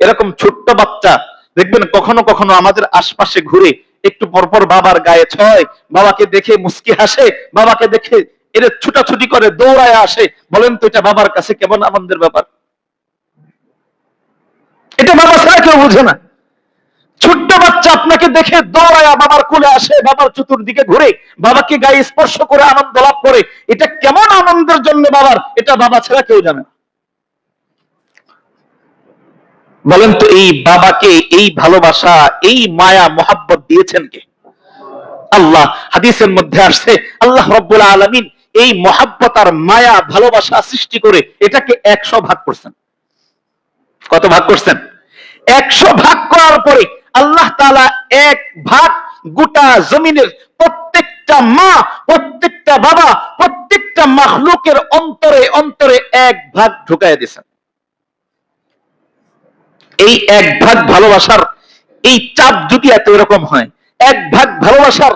এরকম ছোট্ট বাচ্চা, দেখবেন কখনো কখনো আমাদের আশপাশে ঘুরে একটু পরপর বাবার গায়ে ছয়, বাবাকে দেখে মুস্কি হাসে, বাবাকে দেখে এর ছুটাছুটি করে দৌড়ায় আসে। বলেন তো এটা বাবার কাছে কেমন আনন্দের ব্যাপার? এটা বাবা ছাড়া কেউ বুঝে না। ছোট্ট বাচ্চা আপনাকে দেখে দৌড়ায় বাবার কোলে আসে, বাবার চতুর্দিকে ঘুরে, বাবাকে গায়ে স্পর্শ করে আনন্দ লাভ করে। এটা কেমন আনন্দের জন্য বাবার? এটা বাবা ছাড়া কেউ জানে না। বলেন তো, এই বাবাকে এই ভালোবাসা, এই মায়া, মোহাব্বত দিয়েছেন কে? আল্লাহ। হাদিসের মধ্যে আসছে, আল্লাহ রব্বুল আলমিন এই মহাব্বত আর মায়া, ভালোবাসা সৃষ্টি করে এটাকে একশো ভাগ করছেন। কত ভাগ করছেন? একশো ভাগ করার পরে আল্লাহ তাআলা এক ভাগ গোটা জমিনের প্রত্যেকটা মা, প্রত্যেকটা বাবা, প্রত্যেকটা মাখলুকের অন্তরে অন্তরে এক ভাগ ঢুকাই দিয়েছেন। এই এক ভাগ ভালোবাসার এই চাপ যদি এত এরকম হয়, এক ভাগ ভালোবাসার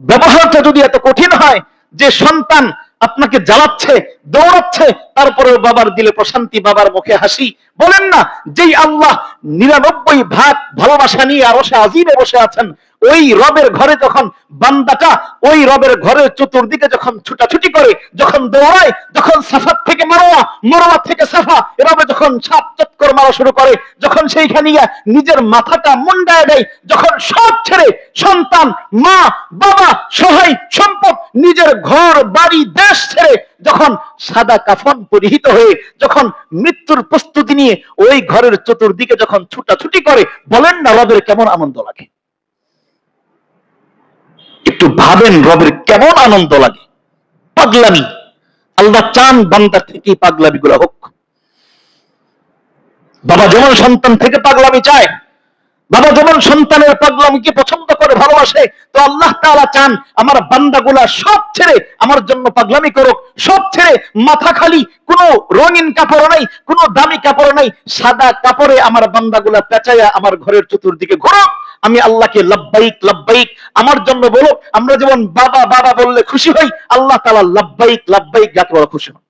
ব্যবহারটা যদি এত কঠিন হয় যে সন্তান আপনাকে জ্বালাচ্ছে, দৌড়াচ্ছে, তারপরেও বাবার দিলে প্রশান্তি, বাবার মুখে হাসি, বলেন না, যেই আল্লাহ নিরানব্বই ভাগ ভালোবাসা নিয়ে আরও সে আজিমে বসে আছেন, ওই রবের ঘরে যখন বান্দাটা, ওই রবের ঘরের চতুর্দিকে যখন ছুটাছুটি করে, যখন দৌড়ায়, যখন সাফাত থেকে মারোয়া, মরোয়া থেকে সাফা, এভাবে যখন সাপ চক্কর মারা শুরু করে, যখন সেইখানে গিয়া নিজের মাথাটা মুন্ডায় দেয়, যখন সব ছেড়ে সন্তান, মা, বাবা সহায় সম্পদ, নিজের ঘর, বাড়ি, দেশ ছেড়ে যখন সাদা কাফন পরিহিত হয়ে, যখন মৃত্যুর প্রস্তুতি নিয়ে ওই ঘরের চতুর্দিকে যখন ছুটাছুটি করে, বলেন না রবের কেমন আনন্দ লাগে? একটু ভাবেন রবের কেমন আনন্দ লাগে? পাগলামি। আল্লাহ চান বান্দার থেকে পাগলামি গুলা হোক। বাবা যেমন সন্তান থেকে পাগলামি চায়, বাবা যেমন সন্তানের পাগলামিকে পছন্দ করে, ভালোবাসে, তো আল্লাহ তাআলা চান, আমার বান্দাগুলা সব ছেড়ে আমার জন্য পাগলামি করুক, সব ছেড়ে মাথা খালি, কোনো রঙিন কাপড় নাই, কোনো দামি কাপড় নাই, সাদা কাপড়ে আমার বান্দাগুলা পেঁচাইয়া আমার ঘরের চতুর্দিকে ঘুরুক, আমি আল্লাহকে লাব্বাইক লাব্বাইক, আমার জন্য বলো আমরা যেমন বাবা বাবা বললে খুশি হই, আল্লাহ তাআলা লাব্বাইক লাব্বাইক যাতে বড় খুশি হন।